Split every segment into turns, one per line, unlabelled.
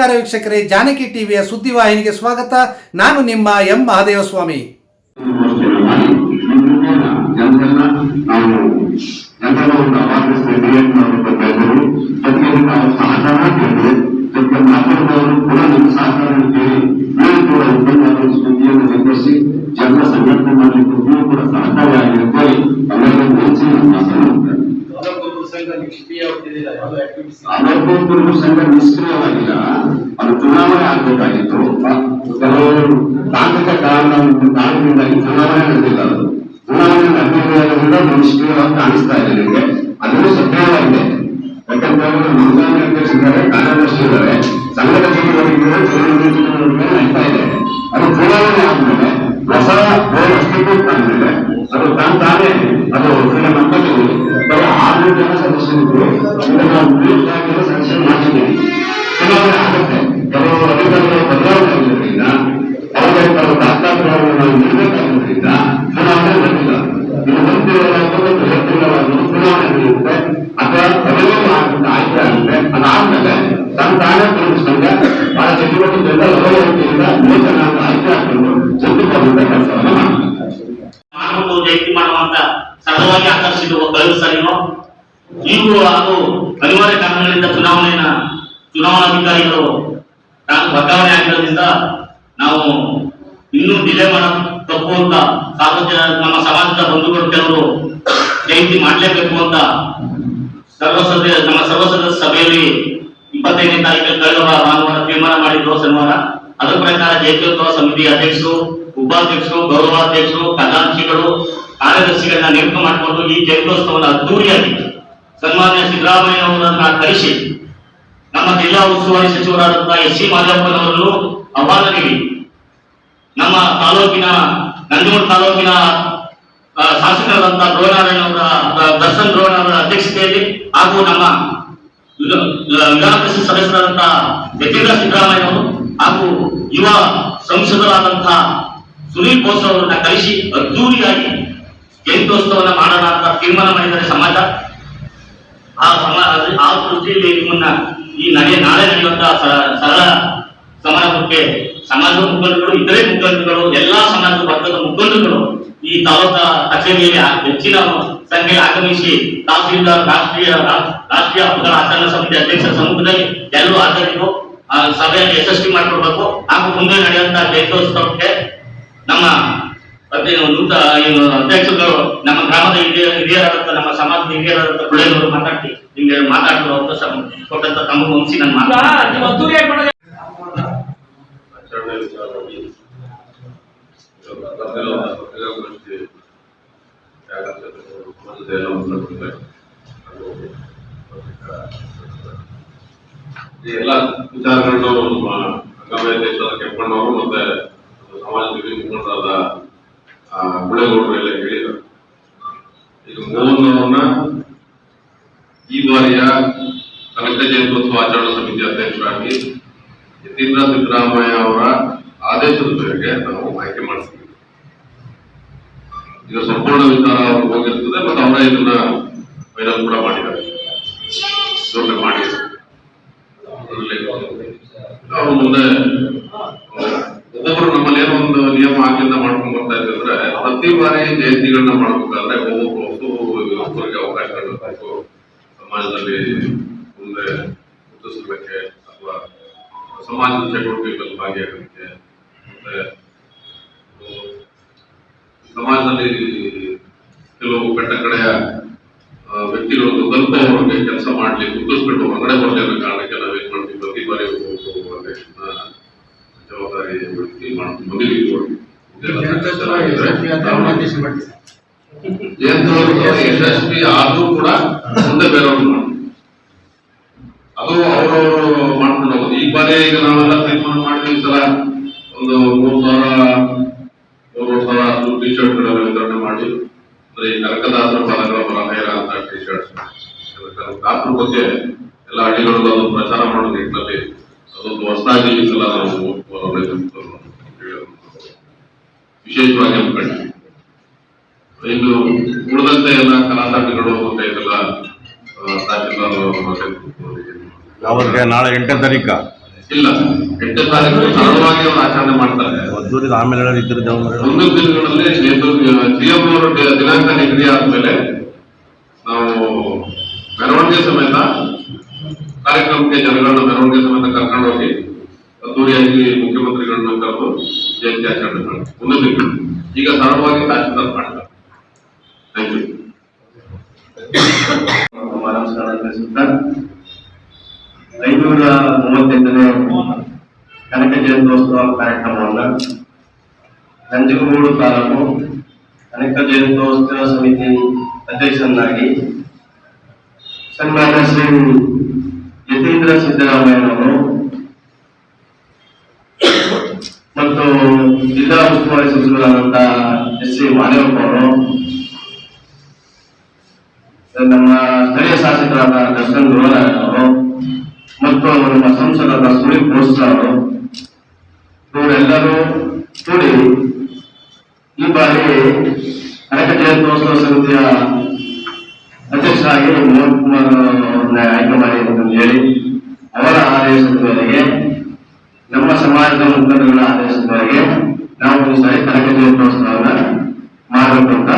ನಮಸ್ಕಾರ ವೀಕ್ಷಕರೇ ಜಾನಕಿ ಟಿವಿಯ ಸುದ್ದಿವಾಹಿನಿಗೆ ಸ್ವಾಗತ. ನಾನು ನಿಮ್ಮ ಎಂ. ಮಹಾದೇವಸ್ವಾಮಿ.
ಸ್ವಾಮಿ ನಿಷ್ಕ್ರಿಯವಾಗ್ತಿದ್ದಿಲ್ಲ ಯಾವುದೋ ಆಕ್ಟಿವಿಟೀಸ್
ಅದಕ್ಕೊಬ್ಬರು ಸಂಘ ನಿಷ್ಕ್ರಿಯವಾಗಿಲ್ಲ ಅದು ಚುನಾವಣೆ ಆಗ್ಬೇಕಾಗಿತ್ತು ಕೆಲವರು ತಾಂತ್ರಿಕ ಕಾರಣ ಕಾರಣದಿಂದಾಗಿ ಚುನಾವಣೆ ನಡೆದಿಲ್ಲ ಅದು ಚುನಾವಣೆ ನಡೆದಿರೋದ್ರಿಂದ ನಿಷ್ಕ್ರಿಯವಾಗಿ ಕಾಣಿಸ್ತಾ ಇದೆ ನಿಮಗೆ ಅದನ್ನು ಸಕ್ರಿಯವಾಗಿದೆ ಯಾಕಂದ್ರೆ ಅವರು ನೋಂದಣಿ ಅಧ್ಯಕ್ಷರಿದ್ದಾರೆ ಕಾರ್ಯದರ್ಶಿ ಇದ್ದಾರೆ ಸಂಘದ ಚಟುವಟಿಕೆಗಳು ಚುನಾವಣೆ ಚಟುವಟಿಕೆಗಳು ನಡೀತಾ ಇದೆ ಅದು ಚುನಾವಣೆ ಆದ್ಮೇಲೆ ಹೊಸ
Amen. ಅನಿವಾರ್ಯ ಕಾರಣಗಳಿಂದ ಚುನಾವಣೆಯನ್ನ ಚುನಾವಣಾಧಿಕಾರಿಗಳು ನಾನು ವರ್ಗಾವಣೆ ಆಗಿರೋದ್ರಿಂದ ನಾವು ಇನ್ನೂ ಡಿಲೇ ಮಾಡೋ ತಪ್ಪು ಅಂತ ಸಾರ್ವಜನಿಕ, ನಮ್ಮ ಸಮಾಜದ ಬಂಧುಗಳು ಕೆಲವರು ಜಯಂತಿ ಮಾಡಲೇಬೇಕು ಅಂತ ಸರ್ವಸದ ನಮ್ಮ ಸರ್ವಸದಸ್ಯ ಸಭೆಯಲ್ಲಿ ಇಪ್ಪತ್ತೈದನೇ ತಾರೀಕು ಕಳೆದ ವಾರ ಭಾನುವಾರ ತೀರ್ಮಾನ ಮಾಡಿದ್ರು ಶನಿವಾರ. ಅದರ ಪ್ರಕಾರ ಜಯಂತ್ಯೋತ್ಸವ ಸಮಿತಿ ಅಧ್ಯಕ್ಷರು, ಉಪಾಧ್ಯಕ್ಷರು, ಗೌರವಾಧ್ಯಕ್ಷರು ಖಜಾಂಶಿಗಳು ಕಾರ್ಯದರ್ಶಿಗಳನ್ನ ನೇಮಕ ಮಾಡಿಕೊಂಡು ಈ ಜಯಂತ್ಯೋತ್ಸವವನ್ನು ಅದ್ದೂರಿಯಾಗಿ ಸನ್ಮಾನ್ಯ ಸಿದ್ದರಾಮಯ್ಯ ಅವರನ್ನ ಕರೆಸಿ ನಮ್ಮ ಜಿಲ್ಲಾ ಉಸ್ತುವಾರಿ ಸಚಿವರಾದಂತಹ ಎಸ್ ಸಿ ಮಾದಪ್ಪನವರನ್ನು ಆಹ್ವಾನ ನೀಡಿ. ನಮ್ಮ ತಾಲೂಕಿನ ನಂಜನಗೂಡು ತಾಲೂಕಿನ ಶಾಸಕರಾದಂತಹ ದ್ರೋಣಾರಾಯಣ ಅವರ ದರ್ಶನ್ ದ್ರೋಣ ಅವರ ಅಧ್ಯಕ್ಷತೆಯಲ್ಲಿ ಹಾಗೂ ನಮ್ಮ ವಿಧ- ವಿಧಾನ ಪರಿಷತ್ ಸದಸ್ಯರಾದಂತಹ ಯತೀಂದ್ರ ಸಿದ್ದರಾಮಯ್ಯ ಅವರು ಹಾಗೂ ಯುವ ಸಂಸದರಾದಂತಹ ಸುನೀಲ್ ಬೋಸ್ ಅವರನ್ನ ಕರೆಸಿ ಅದ್ದೂರಿಯಾಗಿ ಜಯಂತ್ಯೋತ್ಸವವನ್ನು ಮಾಡೋಣ ತೀರ್ಮಾನ ಮಾಡಿದ್ದಾರೆ ಸಮಾಜ. ಆ ಸಮ ಆ ದೃಷ್ಟಿಯಲ್ಲಿ ನಿಮ್ಮನ್ನ ಈ ನಡೆ ನಾಳೆ ನಡೆಯುವಂತಹ ಸರಳ ಸಮಾರಂಭಕ್ಕೆ ಸಮಾಜದ ಮುಖಂಡರುಗಳು, ಇತರೆ ಮುಖಂಡರುಗಳು, ಎಲ್ಲಾ ಸಮಾಜದ ವರ್ಗದ ಮುಖಂಡರುಗಳು ಈ ತಾಲೂಕಾ ಕಚೇರಿಯಲ್ಲಿ ಹೆಚ್ಚಿನ ಸಂಖ್ಯೆಯಲ್ಲಿ ಆಗಮಿಸಿ ತಹಸೀಲ್ದಾರ್, ರಾಷ್ಟ್ರೀಯ ರಾಷ್ಟ್ರೀಯ ಹಬ್ಬಗಳ ಆಚರಣಾ ಸಮಿತಿ ಅಧ್ಯಕ್ಷರ ಸಮ್ಮುಖದಲ್ಲಿ ಎಲ್ಲರೂ ಹಾಜರಿದ್ದು ಸಭೆಯನ್ನು ಯಶಸ್ವಿ ಮಾಡಿಕೊಡ್ಬೇಕು ಹಾಗೂ ಮುಂದೆ ನಡೆಯುವಂತಹ ಜಯಂತ್ಯೋತ್ಸವಕ್ಕೆ ನಮ್ಮ ಮತ್ತೆ ನೂತ ಏನು ಅಧ್ಯಕ್ಷರು ನಮ್ಮ ಗ್ರಾಮದ ಹಿರಿಯ ಹಿರಿಯರಾದಂತ ನಮ್ಮ ಸಮಾಜದ ಹಿರಿಯರಾದಂತ ಬಿಳೆಯವರು ಮಾತಾಡ್ತಿ. ನಿಮ್ಗೆ ಮಾತಾಡಲು ಅವಕಾಶ ಕೊಟ್ಟಂತ ತಮ್ಮ ವಂಶಿ ನನ್ನ
ಎಲ್ಲ ವಿಚಾರಗಳನ್ನು ನಮ್ಮ ಕೆಂಪಣ್ಣವರು ಮತ್ತೆ ಸಮಾಜದ ಮುಖಂಡರಾದ ಆ, ಗುಳೇಗೌಡರು ಎಲ್ಲ ಹೇಳಿದರು. ಈಗ ಮೋಹನ್ ಈ ಬಾರಿಯ ಕನಕ ಜಯಂತ್ಯೋತ್ಸವ ಆಚರಣಾ ಸಮಿತಿ ಅಧ್ಯಕ್ಷರಾಗಿ ಯತೀಂದ್ರ ಸಿದ್ದರಾಮಯ್ಯ ಅವರ ಆದೇಶದ ಮೇರೆಗೆ ನಾವು ಆಯ್ಕೆ ಮಾಡ್ತೀವಿ ಇದು ಸಂಪೂರ್ಣ ವಿಚಾರ ಅವರು ಹೋಗಿರ್ತದೆ ಮತ್ತು ಅವರೇ ಇದನ್ನ ವೈರಲ್ ಕೂಡ ಮಾಡಿದ್ದಾರೆ. ಮಾಡಿದ್ದಾರೆ. ಅವ್ರು ಮುಂದೆ ಮಾಡ್ಕೊಂಡ್ ಬರ್ತಾ ಪ್ರತಿ ಬಾರಿ ಜಯಂತಿಗಳನ್ನ ಮಾಡ್ಬೇಕಾದ್ರೆ ಒಬ್ಬೊಬ್ಬರು ಒಬ್ಬರಿಗೆ ಅವಕಾಶಗಳು ಬೇಕು ಸಮಾಜದಲ್ಲಿ ಮುಂದೆ ಗುರುತಿಸಲಿಕ್ಕೆ ಅಥವಾ ಸಮಾಜದ ಚಟುವಟಿಕೆಗಳಲ್ಲಿ ಭಾಗಿಯಾಗಲಿಕ್ಕೆ ಮತ್ತೆ ಸಮಾಜದಲ್ಲಿ ಕೆಲವು ಕಟ್ಟ ಕಡೆಯ ವ್ಯಕ್ತಿಗಳು ತಲುಪುವವರೆಗೆ ಕೆಲಸ ಮಾಡ್ಲಿ ಗುರುತಿಸ್ಬಿಟ್ಟು ಹೊರಗಡೆ ಬರಲಿ ಅನ್ನೋ ಕಾರಣಕ್ಕೆ ನಾವೇನ್ ಮಾಡ್ತೀವಿ? ಪ್ರತಿ ಬಾರಿ ಒಬ್ಬೊಬ್ಬ ಅಧ್ಯಕ್ಷನ ಜವಾಬ್ದಾರಿ ಮಾಡ್ತೀವಿ ಜಯಂತೋತ್ಸವ ಯಶಸ್ವಿ ಆದ್ರೂ ಕೂಡ ಮುಂದೆ ಬೇರೆಯವ್ರು ಅದು ಅವರವರು ಮಾಡ್ಕೊಂಡು ಹೋಗೋದು ಈ ಬಾರಿ ಈಗ ನಾವೆಲ್ಲ ತೀರ್ಮಾನ ಮಾಡಿದ್ವಿ ಸಲ ಒಂದು ಮೂರು ಸಾವಿರ ಮೂರು ಸಾವಿರ ಟಿ ಶರ್ಟ್ಗಳನ್ನು ವಿತರಣೆ ಮಾಡಿ ಅಂದ್ರೆ ಈ ಕನಕದಾಸರ ಪದಗಳ ಬರಹೇರ ಅಂತ ಟಿ ಶರ್ಟ್ ಕನಕದಾಸರ ಬಗ್ಗೆ ಎಲ್ಲ ಹಳ್ಳಿಗಳಿಗೂ ಅದು ಪ್ರಚಾರ ಮಾಡೋ ನಿಟ್ಟಿನಲ್ಲಿ ಅದೊಂದು ಹೊಸದಾಗಿ ಈ ಸಲ ನಾವು ವಿಶೇಷವಾಗಿ ಹಮ್ಮಿಕೊಂಡಿದ್ವಿ ಇನ್ನು ಉಳಿದಂತೆ ಎಲ್ಲ ಕಲಾ ತಂಡಗಳು ಮತ್ತೆ ಇದೆಲ್ಲ
ಅವ್ರಿಗೆ ನಾಳೆ ಎಂಟನೇ ತಾರೀಕ?
ಇಲ್ಲ ಎಂಟನೇ ತಾರೀಕು ಸರಳವಾಗಿ ಅವರು ಆಚರಣೆ ಮಾಡ್ತಾರೆ.
ಆಮೇಲೆ
ಮುಂದಿನ ದಿನಗಳಲ್ಲಿ ಸಿಎಂ ಅವರು ದಿನಾಂಕ ನಿಗದಿ ಆದ್ಮೇಲೆ ನಾವು ಮೆರವಣಿಗೆ ಸಮೇತ ಕಾರ್ಯಕ್ರಮಕ್ಕೆ ಜನಗಳನ್ನ ಮೆರವಣಿಗೆ ಸಮೇತ ಕರ್ಕೊಂಡು ಹೋಗಿ ಅದ್ದೂರಿಯಾಗಿ ಮುಖ್ಯಮಂತ್ರಿಗಳನ್ನ ಕರೆದು ಜಯಂತಿ ಆಚರಣೆ ಒಂದು ದಿನಗಳಲ್ಲಿ. ಈಗ ಸರಳವಾಗಿ ತಹಶೀಲ್ದಾರ್ ಮಾಡ್ತಾರೆ
ಐನೂರ ಮೂವತ್ತೆಂಟನೇ ಕನಕ ಜಯಂತ್ಯೋತ್ಸವ ಕಾರ್ಯಕ್ರಮವನ್ನು ನಂಜನಗೂಡು ತಾಲೂಕು ಕನಕ ಜಯಂತ್ಯೋತ್ಸವ ಸಮಿತಿ ಅಧ್ಯಕ್ಷರನ್ನಾಗಿ ಸನ್ಮಾನ್ಯ ಶ್ರೀ ಯತೀಂದ್ರ ಸಿದ್ದರಾಮಯ್ಯನವರು ಮತ್ತು ಜಿಲ್ಲಾ ಉಸ್ತುವಾರಿ ಸಚಿವರಾದಂತಹ ಎಸ್ ಸಿ ಮಾದೇವಪ್ಪ ಅವರು ನಮ್ಮ ಸ್ಥಳೀಯ ಶಾಸಕರಾದ ದರ್ಶನ್ ಗುರುನಾರಾಯಣ ಅವರು ಮತ್ತು ನಮ್ಮ ಸಂಸದರಾದ ಸುನೀಲ್ ಬೋಸ್ ಅವರು ಇವರೆಲ್ಲರೂ ಕೂಡಿ ಈ ಬಾರಿ ಕನಕ ಜಯಂತ್ಯೋತ್ಸವ ಸಮಿತಿಯ ಅಧ್ಯಕ್ಷರಾಗಿ ಮೋಹನ್ ಕುಮಾರ್ ಅವರನ್ನ ಆಯ್ಕೆ ಮಾಡಿ ಅಂತ ಹೇಳಿ ಅವರ ಆದೇಶದ ನಮ್ಮ ಸಮಾಜದ ಮುಖಂಡಗಳ ಆದೇಶದ ನಾವು ಈ ಸಾರಿ ಕನಕ ಜಯಂತ್ಯೋತ್ಸವವನ್ನು ಮಾಡಬೇಕು ಅಂತ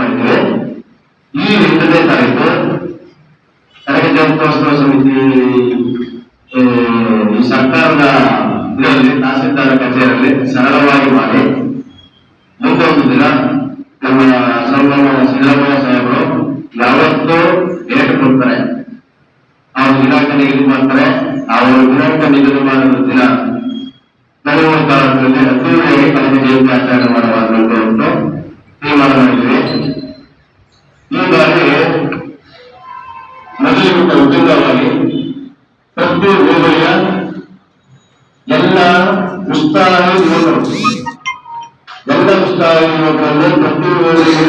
ಮಾಡಿದ್ದೇವೆ. ಈ ಎಂಟನೇ ತಾರೀಕು ತರಬೇತಿ ಜಯಂತ್ಯೋತ್ಸವ ಸಮಿತಿ ಈ ಸರ್ಕಾರದ ಇದರಲ್ಲಿ ತಹಸೀಲ್ದಾರ ಕಚೇರಿಯಲ್ಲಿ ಸರಳವಾಗಿ ಮಾಡಿ ಮುಂದೊಂದು ದಿನ ನಮ್ಮ ಸರ್ವ ಸಿದ್ದರಾಮಯ್ಯ ಮೊದಲಿಗಿಂತ ವಿಭಿನ್ನವಾಗಿ ಪ್ರತಿ ಹೋಬಳಿಯ ಎಲ್ಲ ಉತ್ಸಾಹಿ ಯುವಕರು ಎಲ್ಲ ಉತ್ಸಾಹಿ ಯುವಕರನ್ನು ಪ್ರತಿ ಹೋಬಳಿಗೆ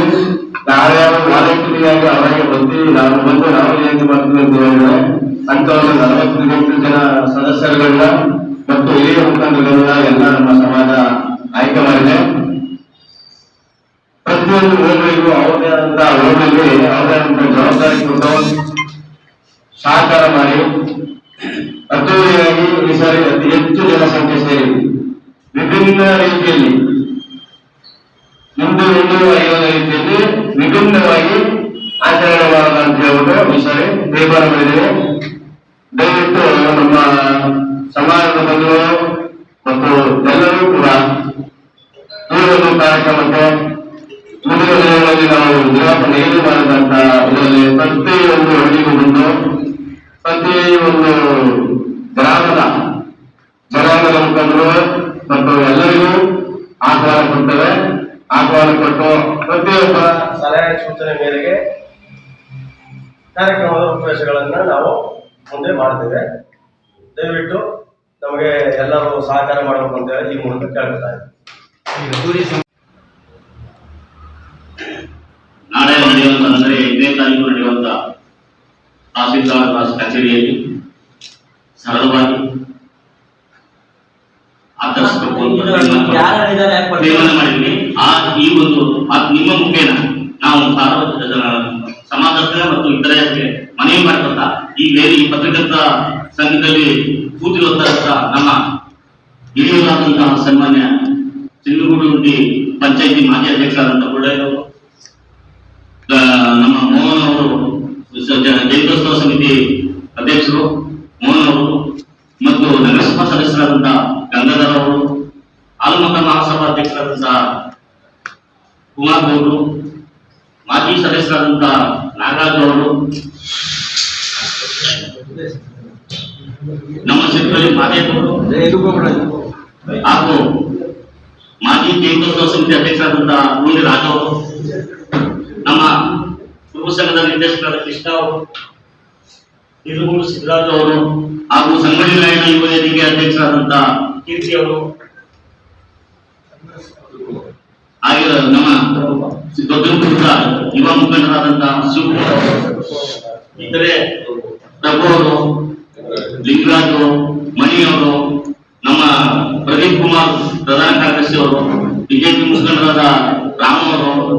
ಯಾರ್ಯಾರು ವಾಲಂಟಿಯರಾಗಿ ಅವರಿಗೆ ಬಂದು ನಾವು ಬಂದು ನಾವು ಜಯಂತಿ ಮಾಡ್ತೀವಿ ಅಂತ ಹೇಳಿದ್ರೆ ಅಂತ ಒಂದು ನಲವತ್ತೈದು ಜನ ಸದಸ್ಯರುಗಳನ್ನ ಮತ್ತು ಹಿರಿಯ ಮುಖಂಡರುಗಳನ್ನ ಎಲ್ಲ ನಮ್ಮ ಸಮಾಜ ಆಯ್ಕೆ ಮಾಡಿದೆ ಪ್ರತಿಯೊಂದು ಸಹಕಾರ ಮಾಡಿ ಅದ್ದೂರಿಯಾಗಿ ಈ ಸಾರಿ ಅತಿ ಹೆಚ್ಚು ಜನಸಂಖ್ಯೆ ಸೇರಿ ವಿಭಿನ್ನ ರೀತಿಯಲ್ಲಿ ಹಿಂದೂ ಆಗಿರುವ ರೀತಿಯಲ್ಲಿ ವಿಭಿನ್ನವಾಗಿ ಆಚರಣೆ ಮಾಡೋಣ ಅಂತ ಈ ಸಾರಿ ತೀರ್ಮಾನ ಮಾಡಿದ್ದೇವೆ ದಯವಿಟ್ಟು ನಮ್ಮ ಸಮಾಜದ ಬಂಧುಗಳು ಮತ್ತು ಎಲ್ಲರೂ ಕೂಡ ಈ ಕಾರ್ಯಕ್ರಮಕ್ಕೆ ಮುಂದಿನ ದಿನಗಳಲ್ಲಿ ನಾವು ಉದ್ಘಾಟನೆ ಏನು ಮಾಡಿದಂತ ಇದರಲ್ಲಿ ಪ್ರತಿಯೊಂದು ರೂಪರೇಷೆಗಳನ್ನ ನಾವು ಮುಂದೆ ಮಾಡ್ತೇವೆ. ದಯವಿಟ್ಟು ನಮಗೆ ಎಲ್ಲರೂ ಸಹಕಾರ ಮಾಡಬೇಕು ಅಂತ ಹೇಳಿ ಈ ಮೂಲಕ ಕೇಳ್ತಾ ಇದ್ದೀನಿ.
ನಾಳೆ ನಡೆಯುವಂತ ಅಂದರೆ ಎಂಟನೇ ತಾರೀಕು ನಡೆಯುವಂತ ತಹಸೀಲ್ದಾರ್ ಕಚೇರಿಯಲ್ಲಿ ಸರಳವಾಗಿ ಮಾಡಿದ್ವಿ. ಆ ಈ ಒಂದು ಆ ನಿಮ್ಮ ಮುಖೇನ ನಾವು ಸಾರ್ವಜನಿಕ ಸಮಾಜಕ್ಕೆ ಮತ್ತು ಇತರರಿಗೆ ಮನವಿ ಮಾಡಿದಂತ ಈ ವೇದಿ ಪತ್ರಕರ್ತ ಸಂಘದಲ್ಲಿ ಕೂತಿರುವಂತಹ ನಮ್ಮ ಹಿರಿಯರಾದಂತಹ ಸನ್ಮಾನ್ಯ ಚಿನ್ನಗುಡಿ ಪಂಚಾಯಿತಿ ಮಾಜಿ ಅಧ್ಯಕ್ಷರಾದಂತಹ ಗುಳ್ಳಯ್ಯನವರು ಆ, ನಮ್ಮ ಮೋಹನ್ ಅವರು ಸ- ಜ- ಜಯಂತ್ಯೋತ್ಸವ ಸಮಿತಿ ಅಧ್ಯಕ್ಷರು ಮೋಹನ್ ಅವರು ಮತ್ತು ನಗರಸಭಾ ಸದಸ್ಯರಾದಂತಹ ಗಂಗಾಧರ್ ಅವರು ಆಲಮತ ಮಹಾಸಭಾ ಅಧ್ಯಕ್ಷರಾದಂತಹ ಕುಮಾರ್ ಗೌಡ್ರು ಮಾಜಿ ಸದಸ್ಯರಾದಂತಹ ನಾಗರಾಜ್ ಅವರು ನಮ್ಮ ಕ್ಷೇತ್ರದಲ್ಲಿ ಮಾದೇವ್ ಅವರು ಹಾಗೂ ಮಾಜಿ ಕೇಂದ್ರ ಸಮಿತಿ ಅಧ್ಯಕ್ಷರಾದಂತಹ ರೂಢಿ ರಾಜ್ ಅವರು, ನಮ್ಮ ಕುರುಬ ಸಂಘದ ನಿರ್ದೇಶಕರಾದ ಕೃಷ್ಣ ಅವರು ನಿರುಗೂರು ಸಿದ್ಧರಾಜ್ ಅವರು, ಹಾಗೂ ಸಂಘಟನೆ ನಾಯಕ ಯುವ ವೇದಿಕೆ ಅಧ್ಯಕ್ಷರಾದಂತಹ ಕೀರ್ತಿ ಅವರು. ಹಾಗೆ ನಮ್ಮ ದೊಡ್ಡಪುರದ ಯುವ ಮುಖಂಡರಾದಂತಹ ಶಿವಕುಮಾರ್ ಇತರೆ ಪ್ರಭು ಅವರು ಲಿಂಗರಾಜು, ಮಣಿಯವರು, ನಮ್ಮ ಪ್ರದೀಪ್ ಕುಮಾರ್ ಪ್ರಧಾನ ಕಾರ್ಯದರ್ಶಿ ಅವರು, ಬಿಜೆಪಿ ಮುಖಂಡರಾದ ರಾಮ ಅವರು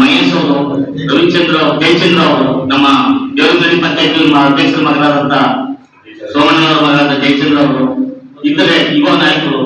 ಮಹೇಶ್ ಅವರು, ರವಿಚಂದ್ರ, ಜಯಚಂದ್ರ ಅವರು, ನಮ್ಮ ದೇವರಗಡಿ ಪಂಚಾಯತ್ ಅಧ್ಯಕ್ಷರ ಮಗನಾದಂತ ಸೋಮಣ್ಣ ಅವರ ಮಗನಾದ ಜಯ ಜಯಚಂದ್ರ ಅವರು, ಇತರೆ ಯುವ ನಾಯಕರು